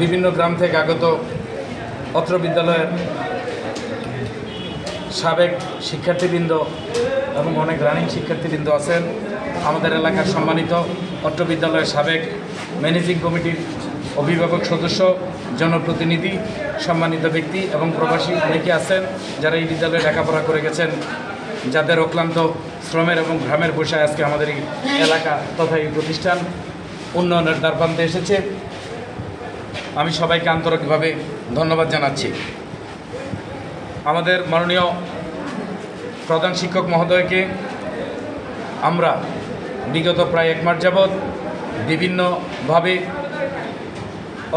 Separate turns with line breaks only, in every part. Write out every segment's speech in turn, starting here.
বিভিন্ন গ্রাম থেকে আগত অত্র বিদ্যালয়ের সাবেক শিক্ষার্থীবৃন্দ এবং অনেক রানিং শিক্ষার্থীবৃন্দ আছেন। আমাদের এলাকার সম্মানিত অত্র বিদ্যালয়ের সাবেক ম্যানেজিং কমিটির অভিভাবক সদস্য, জনপ্রতিনিধি, সম্মানিত ব্যক্তি এবং প্রবাসী অনেকে আছেন যারা এই বিদ্যালয়ে লেখাপড়া করে গেছেন, যাদের অক্লান্ত শ্রমের এবং ঘামের বসায় আজকে আমাদের এই এলাকা তথা এই প্রতিষ্ঠান উন্নয়নের দ্বারপ্রান্তে এসেছে। আমি সবাইকে আন্তরিকভাবে ধন্যবাদ জানাচ্ছি। আমাদের মাননীয় প্রধান শিক্ষক মহোদয়কে আমরা বিগত প্রায় এক মাস যাবৎ বিভিন্নভাবে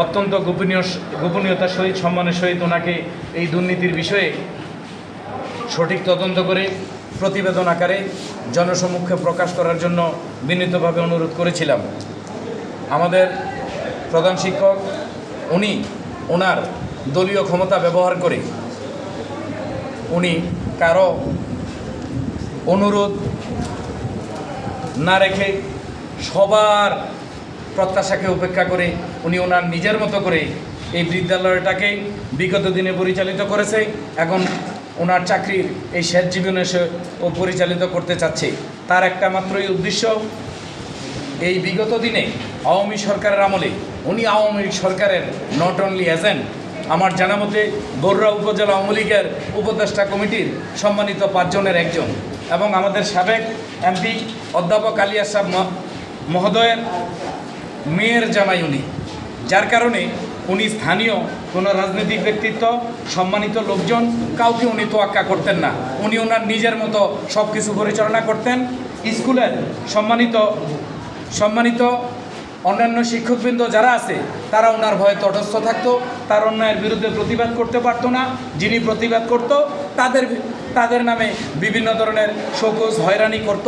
অত্যন্ত গোপনীয় গোপনীয়তার সহিত, সম্মানের সহিত ওনাকে এই দুর্নীতির বিষয়ে সঠিক তদন্ত করে প্রতিবেদন আকারে জনসমক্ষে প্রকাশ করার জন্য বিনীতভাবে অনুরোধ করেছিলাম। আমাদের প্রধান শিক্ষক উনি ওনার দলীয় ক্ষমতা ব্যবহার করে উনি কারও অনুরোধ না রেখে সবার প্রত্যাশাকে উপেক্ষা করে উনি ওনার নিজের মতো করে এই বিদ্যালয়টাকে বিগত দিনে পরিচালিত করেছে। এখন ওনার চাকরির এই শেষ জীবনে সে ও পরিচালিত করতে চাচ্ছে। তার একটা মাত্রই উদ্দেশ্য, এই বিগত দিনে আওয়ামী সরকারের আমলে উনি আওয়ামী লীগ সরকারের নট অনলি এজেন্ট আমার জানা মতে বররা উপজেলা আওয়ামী লীগের উপদেষ্টা কমিটির সম্মানিত পাঁচজনের একজন এবং আমাদের সাবেক এমপি অধ্যাপক আলিয়া সাহ মহোদয়ের মেয়ের জামাই উনি। যার কারণে উনি স্থানীয় কোনো রাজনৈতিক ব্যক্তিত্ব, সম্মানিত লোকজন কাউকে উনি তোয়াক্কা করতেন না। উনি ওনার নিজের মতো সব কিছু পরিচালনা করতেন। স্কুলের সম্মানিত সম্মানিত অন্যান্য শিক্ষকবৃন্দ যারা আছে, তারা ওনার ভয়ে তটস্থ থাকতো, তার অন্যায়ের বিরুদ্ধে প্রতিবাদ করতে পারতো না। যিনি প্রতিবাদ করত, তাদের তাদের নামে বিভিন্ন ধরনের শোকজ হয়রানি করত,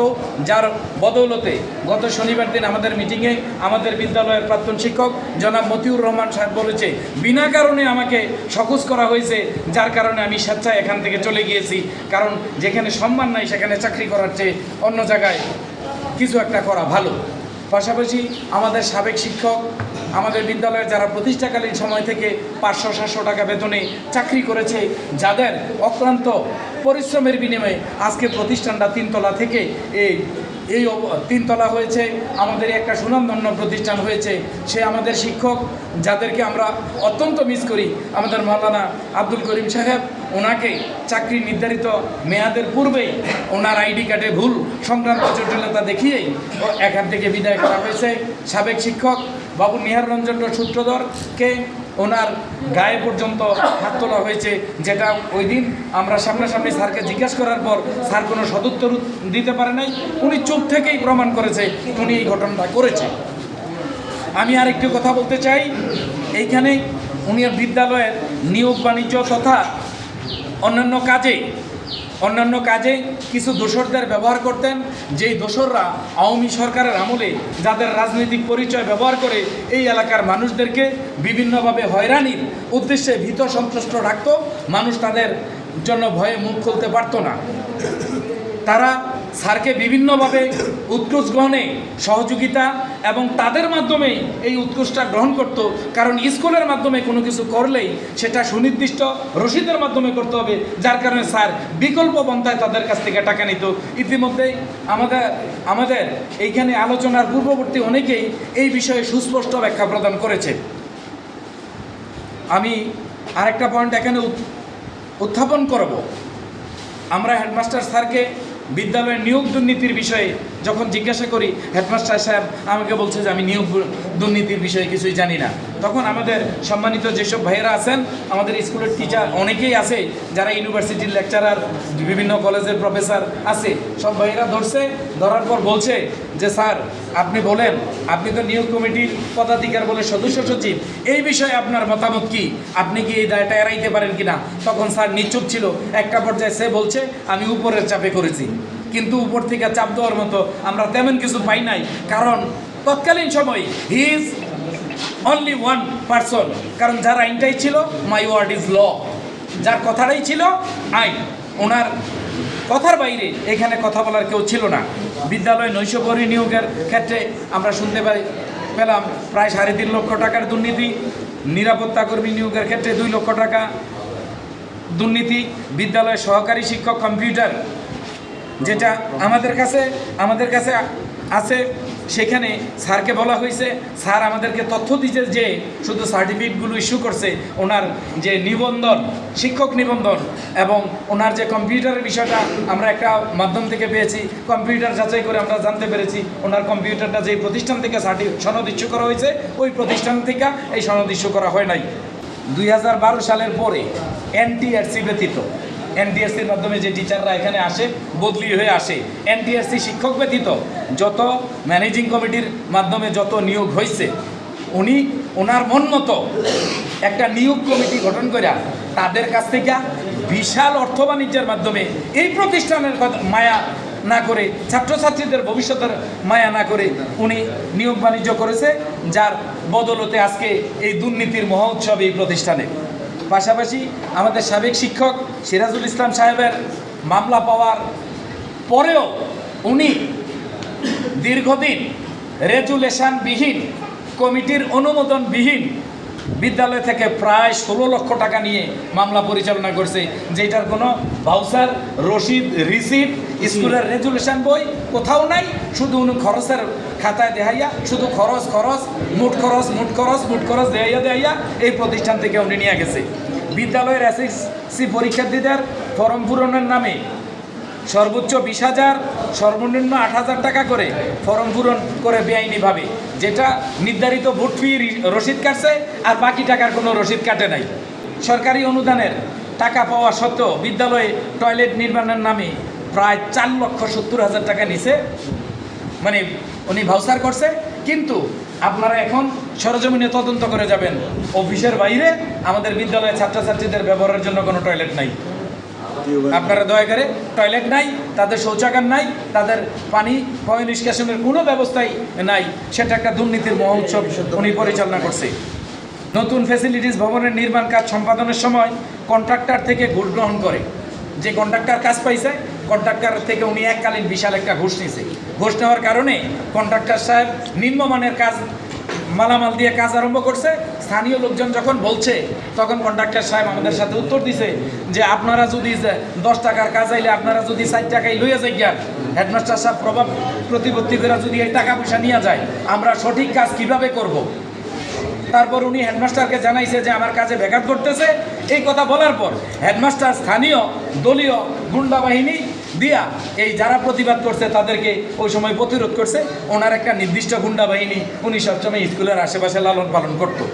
যার বদৌলতে গত শনিবার দিন আমাদের মিটিংয়ে আমাদের বিদ্যালয়ের প্রাক্তন শিক্ষক জনাব মতিউর রহমান সাহেব বলেছে, বিনা কারণে আমাকে সকোজ করা হয়েছে, যার কারণে আমি স্বেচ্ছায় এখান থেকে চলে গিয়েছি। কারণ যেখানে সম্মান নাই, সেখানে চাকরি করার চেয়ে অন্য জায়গায় কিছু একটা করা ভালো। পাশাপাশি আমাদের সাবেক শিক্ষক, আমাদের বিদ্যালয়ের যারা প্রতিষ্ঠাকালীন সময় থেকে পাঁচশো, সাতশো টাকা বেতনে চাকরি করেছে, যাদের অক্লান্ত পরিশ্রমের বিনিময়ে আজকে প্রতিষ্ঠানটা তিনতলা থেকে এই এই তিনতলা হয়েছে, আমাদের একটা সুনামধন্য প্রতিষ্ঠান হয়েছে। সে আমাদের শিক্ষক, যাদেরকে আমরা অত্যন্ত মিস করি, আমাদের মাওলানা আব্দুল করিম সাহেব, ওনাকে চাকরি নির্ধারিত মেয়াদের পূর্বেই ওনার আইডি কার্ডে ভুল সংক্রান্ত জটিলতা দেখিয়েই এখান থেকে বিদায় করা হয়েছে। সাবেক শিক্ষক বাবু নিহার রঞ্জন সূত্রধরকে ওনার গায়ে পর্যন্ত হাত তোলা হয়েছে, যেটা ওই দিন আমরা সামনাসামনি স্যারকে জিজ্ঞাসা করার পর স্যার কোনো সদুত্তর দিতে পারে নাই। উনি চোখ থেকেই প্রমাণ করেছে উনি এই ঘটনাটা করেছে। আমি আর একটি কথা বলতে চাই, এইখানে উনি বিদ্যালয়ের নিয়োগ বাণিজ্য তথা অন্যান্য কাজে অন্যান্য কাজে কিছু দোসরদের ব্যবহার করতেন, যেই দোসররা আওয়ামী সরকারের আমলে যাদের রাজনৈতিক পরিচয় ব্যবহার করে এই এলাকার মানুষদেরকে বিভিন্নভাবে হয়রানির উদ্দেশ্যে ভীত সন্ত্রস্ত রাখত, মানুষ তাদের জন্য ভয়ে মুখ খুলতে পারত না। তারা স্যারকে বিভিন্নভাবে উৎকোচ গ্রহণে সহযোগিতা এবং তাদের মাধ্যমেই এই উৎকোচটা গ্রহণ করত। কারণ স্কুলের মাধ্যমে কোনো কিছু করলেই সেটা সুনির্দিষ্ট রসিদের মাধ্যমে করতে হবে, যার কারণে স্যার বিকল্প পন্থায় তাদের কাছ থেকে টাকা নিত। ইতিমধ্যেই আমাদের আমাদের এইখানে আলোচনার পূর্ববর্তী অনেকেই এই বিষয়ে সুস্পষ্ট ব্যাখ্যা প্রদান করেছে। আমি আরেকটা পয়েন্ট এখানে উত্থাপন করব। আমরা হেডমাস্টার স্যারকে বিদ্যালয়ের নিয়োগ দুর্নীতির বিষয়ে যখন জিজ্ঞাসা করি, হেডমাস্টার সাহেব, আমাকে বলছে যে আমি নিয়োগ দুর্নীতির বিষয়ে কিছুই জানি না। তখন আমাদের সম্মানিত যেসব ভাইয়েরা আছেন, আমাদের স্কুলের টিচার অনেকেই আছে, যারা ইউনিভার্সিটির লেকচারার বিভিন্ন কলেজের প্রফেসর আছে। সব ভাইয়েরা ধরছে, ধরার পর বলছে যে, স্যার, আপনি বলেন, আপনি তো নিয়োগ কমিটির পদাধিকার বলে সদস্য সচিব। এই বিষয়ে আপনার মতামত কি? আপনি কি এই দায়টা এড়াইতে পারেন কিনা? তখন স্যার নিশ্চুপ ছিল। একটা পর্যায়ে সে বলছে, আমি উপরের চাপে করেছি। কিন্তু উপর থেকে চাপ দেওয়ার মতো আমরা তেমন কিছু পাই নাই। কারণ তৎকালীন সময় he is only one person কারণ যার আইনটাই ছিল মাই ওয়ার্ড ইজ ল যার কথাটাই ছিল, আইন। ওনার কথার বাইরে এখানে কথা বলার কেউ ছিল না। বিদ্যালয় নৈশভরী নিয়োগের ক্ষেত্রে আমরা শুনতে পাই, পেলাম প্রায় সাড়ে তিন লক্ষ টাকার দুর্নীতি। নিরাপত্তা কর্মী নিয়োগের ক্ষেত্রে দুই লক্ষ টাকা দুর্নীতি। বিদ্যালয়ের সহকারী শিক্ষক কম্পিউটার যেটা আমাদের কাছে আমাদের কাছে আছে। সেখানে স্যারকে বলা হয়েছে, স্যার আমাদেরকে তথ্য দিচ্ছে যে শুধু সার্টিফিকেটগুলো ইস্যু করছে, ওনার যে নিবন্ধন, শিক্ষক নিবন্ধন এবং ওনার যে কম্পিউটারের বিষয়টা আমরা একটা মাধ্যম থেকে পেয়েছি। কম্পিউটার যাচাই করে আমরা জানতে পেরেছি, ওনার কম্পিউটারটা যে প্রতিষ্ঠান থেকে সার্টি, সনদ ইস্যু করা হয়েছে, ওই প্রতিষ্ঠান থেকে এই সনদ ইস্যু করা হয় নাই। দুই হাজার বারো সালের পরে এনটিআরসি ব্যতীত এনটিআরসির মাধ্যমে যে টিচাররা এখানে আসে, বদলি হয়ে আসে। এনটিআরসি শিক্ষক ব্যতীত যত ম্যানেজিং কমিটির মাধ্যমে যত নিয়োগ হয়েছে উনি ওনার মন মতো একটা নিয়োগ কমিটি গঠন করে তাদের কাছ থেকে বিশাল অর্থ বাণিজ্যের মাধ্যমে এই প্রতিষ্ঠানের কথা মায়া না করে, ছাত্রছাত্রীদের ভবিষ্যতের মায়া না করে উনি নিয়োগ বাণিজ্য করেছে, যার বদলতে আজকে এই দুর্নীতির মহোৎসব এই প্রতিষ্ঠানে। পাশাপাশি আমাদের সাবেক শিক্ষক সিরাজুল ইসলাম সাহেবের মামলা পাওয়ার পরেও উনি দীর্ঘদিন রেজুলেশনবিহীন, কমিটির অনুমোদনবিহীন বিদ্যালয় থেকে প্রায় ষোলো লক্ষ টাকা নিয়ে মামলা পরিচালনা করছে, যেটার কোনো ভাউচার, রসিদ রিসিট স্কুলের রেজুলেশন বই কোথাও নাই, শুধু উনি খরচের খাতায় দেখাইয়া শুধু খরচ খরচ মুঠ খরচ মুঠ খরচ মুঠ খরচ দেখাইয়া দেখাইয়া এই প্রতিষ্ঠান থেকে উনি নিয়ে গেছে। বিদ্যালয়ের এসএসসি পরীক্ষার্থীদের ফর্ম পূরণের নামে সর্বোচ্চ বিশ হাজার, সর্বনিম্ন আট হাজার টাকা করে ফর্ম পূরণ করে বেআইনিভাবে, যেটা নির্ধারিত ভোট ফি রসিদ কাটছে আর বাকি টাকার কোনো রসিদ কাটে নাই। সরকারি অনুদানের টাকা পাওয়া সত্ত্বেও বিদ্যালয়ে টয়লেট নির্মাণের নামে প্রায় চার লক্ষ সত্তর হাজার টাকা নিছে। মানে উনি ভাউচার করছে, কিন্তু আপনারা এখন সরজমিনে তদন্ত করে যাবেন। অফিসের বাইরে আমাদের বিদ্যালয়ে ছাত্রছাত্রীদের ব্যবহারের জন্য কোনো টয়লেট নাই। আপনারা দয়া করে, টয়লেট নাই, তাদের শৌচাগার নাই, তাদের পানি পয় নিষ্কাশনের কোনো ব্যবস্থাই নাই। সেটা একটা দুর্নীতির মহোৎসব উনি পরিচালনা করছে। নতুন ফ্যাসিলিটিস ভবনের নির্মাণ কাজ সম্পাদনের সময় কন্ট্রাক্টর থেকে ঘুষ গ্রহণ করে। যে কন্ট্রাক্টর কাজ পাইছে কন্ট্রাক্টর থেকে উনি এককালীন বিশাল একটা ঘুষ নিছে ঘুষ নেওয়ার কারণে কন্ট্রাক্টর সাহেব নিম্নমানের কাজ, মালামাল দিয়ে কাজ আরম্ভ করছে। স্থানীয় লোকজন যখন বলছে, তখন কন্ট্রাক্টর সাহেব আমাদের সাথে উত্তর দিছে যে, আপনারা যদি দশ টাকার কাজ আইলে আপনারা যদি ষাট টাকায় লইয়া যাই জ্ঞান হেডমাস্টার সাহেব প্রভাব প্রতিপত্তি করে যদি এই টাকা পয়সা নিয়ে যায়, আমরা সঠিক কাজ কীভাবে করব। তারপর উনি হেডমাস্টারকে জানাইছে যে, আমার কাজে ব্যাঘাত করতেছে এই কথা বলার পর হেডমাস্টার স্থানীয় দলীয় গুন্ডা বাহিনী দিয়া এই যারা প্রতিবাদ করছে, তাদেরকে ওই সময় প্রতিরোধ করছে। ওনার একটা নির্দিষ্ট গুন্ডা বাহিনী উনি সবসময় স্কুলের আশেপাশে লালন পালন করতো।